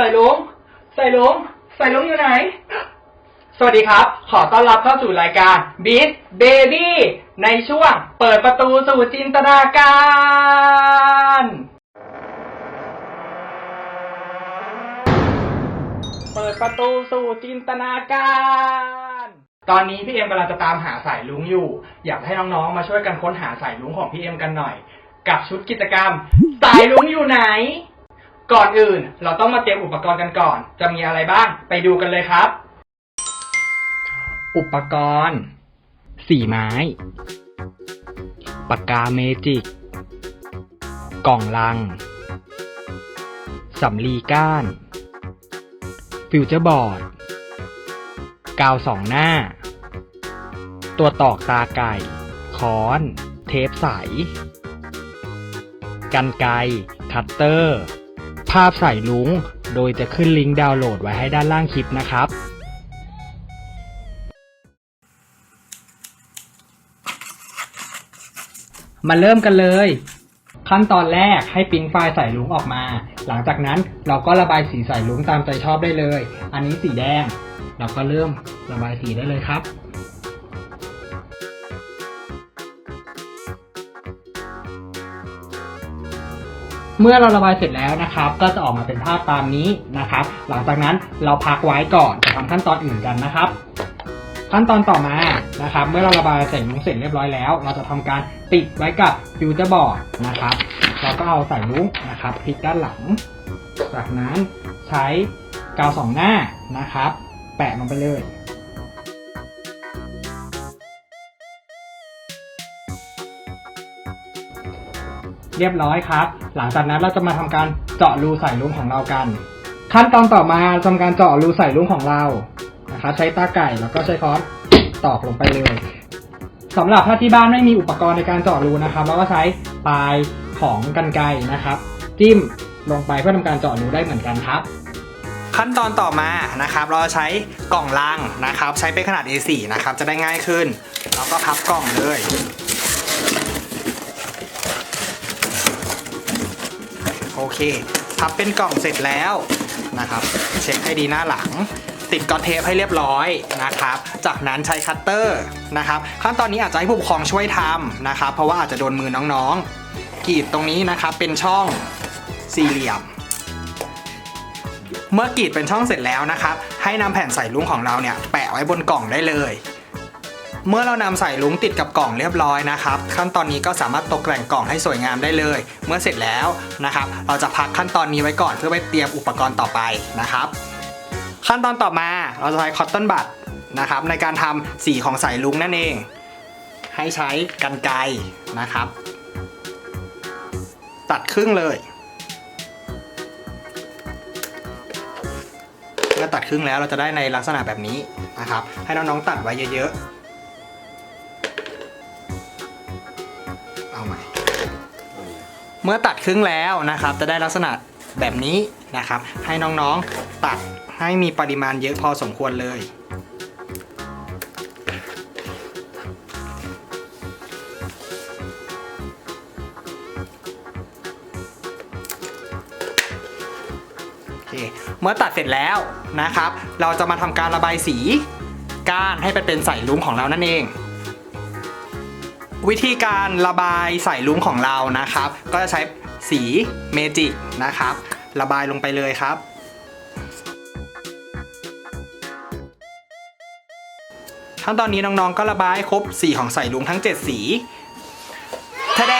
ส่ลุงใส่ลุงใส่ลุงอยู่ไหน สวัสดีครับ ขอต้อนรับเข้าสู่รายการ Beat Baby ในช่วงเปิดประตูสู่จินตนาการ เปิดประตูสู่จินตนาการ ตอนนี้พี่เอ็มกำลังจะตามหาสายลุงอยู่ อยากให้น้องๆ มาช่วยกันค้นหาสายลุงของพี่เอ็มกันหน่อย กับชุดกิจกรรม สายลุงอยู่ไหน ก่อนอื่น เราต้องมาเตรียมอุปกรณ์กันก่อน จะมีอะไรบ้าง ไปดูกันเลยครับ อุปกรณ์ สีไม้ ปากกาเมจิก กล่องลัง สำลีก้าน ฟิวเจอร์บอร์ด กาวสองหน้า ตัวตอกตาไก่ ค้อน เทปใส กันไก คัตเตอร์ ภาพใส่ลุง โดยจะขึ้นลิงก์ดาวน์โหลดไว้ให้ด้านล่างคลิปนะครับ มาเริ่มกันเลย ขั้นตอนแรกให้ปริ้นไฟล์ใส่ลุงออกมา หลังจากนั้นเราก็ระบายสีใส่ลุงตามใจชอบได้เลย อันนี้สีแดง เราก็เริ่มระบายสีได้เลยครับ เมื่อเราระบายเสร็จแล้วนะครับ ก็จะออกมาเป็นภาพตามนี้นะครับ หลังจากนั้นเราพักไว้ก่อนจะทำขั้นตอนอื่นกันนะครับ ขั้นตอนต่อมานะครับ เมื่อเราระบายใส่มุ้งเสร็จเรียบร้อยแล้ว เราจะทำการติดไว้กับฟิวเจอร์บอร์ดนะครับเราก็เอาใส่มุ้งนะครับพลิกด้านหลัง จากนั้นใช้กาวสองหน้านะครับ แปะลงไปเลย เรียบร้อยครับ หลังจากนั้นเราจะมาทำการเจาะรูใส่ลุงของเรากัน ขั้นตอนต่อมาทำการเจาะรูใส่ลุงของเรานะครับใช้ตาไก่แล้วก็ใช้ค้อนตอกลงไปเลยสำหรับถ้าที่บ้านไม่มีอุปกรณ์ในการเจาะรูนะครับเราก็ใช้ปลายของกันไกรนะครับ จิ้มลงไปเพื่อทำการเจาะรูได้เหมือนกันครับขั้นตอนต่อมานะครับ เราใช้กล่องลังนะครับ ใช้เป็นขนาด A4 นะครับ จะได้ง่ายขึ้น เราก็พับกล่องเลย โอเค พับเป็นกล่องเสร็จแล้วนะครับ เช็คให้ดีหน้าหลัง ติดกอตเทปให้เรียบร้อยนะครับ จากนั้นใช้คัตเตอร์นะครับ ขั้นตอนนี้อาจจะให้ผู้ปกครองช่วยทำนะครับ เพราะว่าอาจจะโดนมือน้องๆกรีดตรงนี้นะครับเป็นช่องสี่เหลี่ยม เมื่อกรีดเป็นช่องเสร็จแล้วนะครับ ให้นำแผ่นใส่ลุงของเราเนี่ยแปะไว้บนกล่องได้เลย เมื่อเรานำใส่ลุงติดกับกล่องเรียบร้อยนะครับ ขั้นตอนนี้ก็สามารถตกแต่งกล่องให้สวยงามได้เลย เมื่อเสร็จแล้วนะครับ เราจะพักขั้นตอนนี้ไว้ก่อนเพื่อไปเตรียมอุปกรณ์ต่อไปนะครับ ขั้นตอนต่อมาเราจะใช้คอตตอนบัดนะครับในการทำสีของใส่ลุงนั่นเอง ให้ใช้กันไกนะครับ ตัดครึ่งเลยเมื่อตัดครึ่งแล้วเราจะได้ในลักษณะแบบนี้นะครับ ให้น้องๆตัดไว้เยอะๆ มื่อตัดครึ่งแล้วนะครับ จะได้ลักษณะแบบนี้นะครับ ให้น้องๆตัดให้มีปริมาณเยอะพอสมควรเลยเมื่อตัดเสร็จแล้วนะครับ เราจะมาทำการระบายสีก้านให้ไปเป็นใส่ลุ้งของเรานั่นเอง วิธีการระบายใส่ลุ้งของเรานะครับ ก็จะใช้สีเมจิกนะครับ ระบายลงไปเลยครับ ขั้นตอนนี้น้องๆก็ระบายครบสีของใส่ลุงทั้ง 7 สีทะแด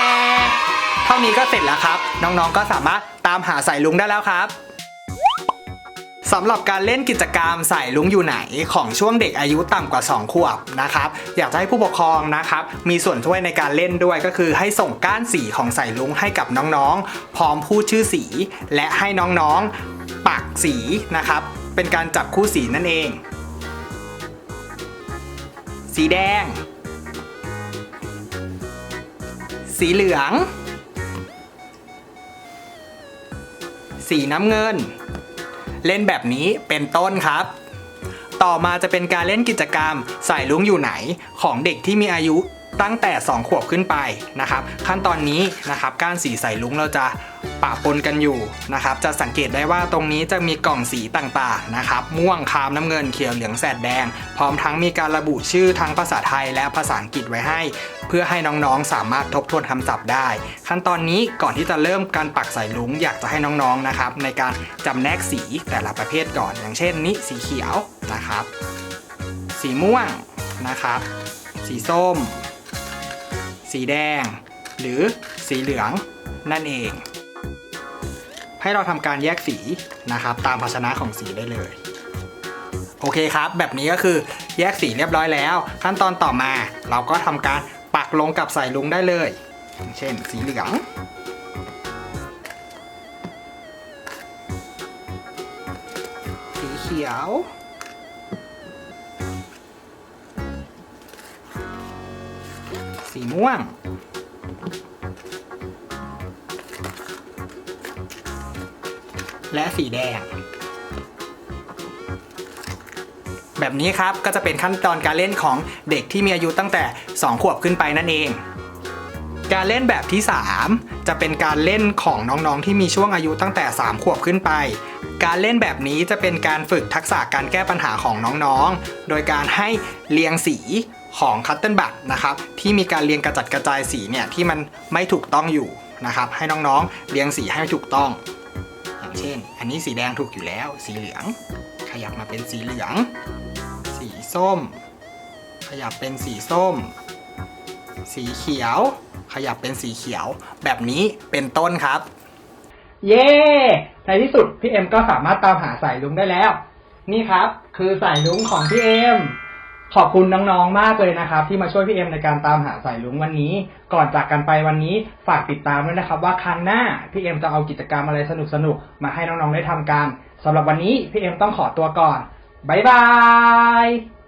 เท่านี้ก็เสร็จแล้วครับ น้องๆก็สามารถตามหาใส่ลุงได้แล้วครับ สำหรับการเล่นกิจกรรมใส่ลุงอยู่ไหนของช่วงเด็กอายุต่ำกว่า 2 ขวบนะครับ อยากจะให้ผู้ปกครองนะครับ มีส่วนช่วยในการเล่นด้วยก็คือให้ส่งก้านสีของใส่ลุงให้กับน้องๆ พร้อมพูดชื่อสี และให้น้องๆปักสีนะครับ เป็นการจับคู่สีนั่นเอง สีแดง สีเหลือง สีน้ำเงิน เล่นแบบนี้เป็นต้นครับ ต่อมาจะเป็นการเล่นกิจกรรมใส่ลุงอยู่ไหนของเด็กที่มีอายุ ตั้งแต่ 2 ขวบขึ้นไปนะครับขั้นตอนนี้นะครับก้านสีใสลุงเราจะปะปนกันอยู่นะครับจะสังเกตได้ว่าตรงนี้จะมีกล่องสีต่างๆนะครับม่วงคามน้ำเงินเขียวเหลืองแสดแดง พร้อมทั้งมีการระบุชื่อทั้งภาษาไทยและภาษาอังกฤษไว้ให้ เพื่อให้น้องๆ สามารถทบทวนคำศัพท์ได้ ขั้นตอนนี้ก่อนที่จะเริ่มการปักสายลุงอยากจะให้น้องๆนะครับในการจำแนกสีแต่ละประเภทก่อน อย่างเช่นนี้สีเขียวนะครับ สีม่วงนะครับ สีส้ม สีแดง หรือสีเหลืองนั่นเอง ให้เราทำการแยกสีนะครับ ตามภาชนะของสีได้เลยโอเคครับ แบบนี้ก็คือแยกสีเรียบร้อยแล้ว ขั้นตอนต่อมาเราก็ทำการปักลงกับสายลุงได้เลย เช่น สีเหลือง สีเขียว สีม่วง และสีแดง แบบนี้ครับก็จะเป็นขั้นตอนการเล่นของเด็กที่มีอายุตั้งแต่ 2 ขวบขึ้นไปนั่นเอง การเล่นแบบที่ 3 จะเป็นการเล่นของน้องๆที่มีช่วงอายุตั้งแต่ 3 ขวบขึ้นไปการเล่นแบบนี้จะเป็นการฝึกทักษะการแก้ปัญหาของน้องๆ โดยการให้เรียงสี ของคัตเติลบัตนะครับที่มีการเรียงกระจัดกระจายสีเนี่ยที่มันไม่ถูกต้องอยู่นะครับให้น้องๆเรียงสีให้ถูกต้อง อย่างเช่น อันนี้สีแดงถูกอยู่แล้ว สีเหลือง ขยับมาเป็นสีเหลือง สีส้ม ขยับเป็นสีส้ม สีเขียว ขยับเป็นสีเขียว แบบนี้เป็นต้นครับ เย้ในที่สุดพี่เอ็มก็สามารถตามหาสายลุงได้แล้ว นี่ครับ คือสายลุงของพี่เอ็ม ขอบคุณน้องๆ มากเลยนะครับ ที่มาช่วยพี่เอ็มในการตามหาสายลุงวันนี้ ก่อนจากกันไปวันนี้ฝากติดตามด้วยนะครับ ว่าครั้งหน้าพี่เอ็มจะเอากิจกรรมอะไรสนุกๆ มาให้น้องๆ ได้ทำกันสำหรับวันนี้พี่เอ็มต้องขอตัวก่อนบ๊ายบาย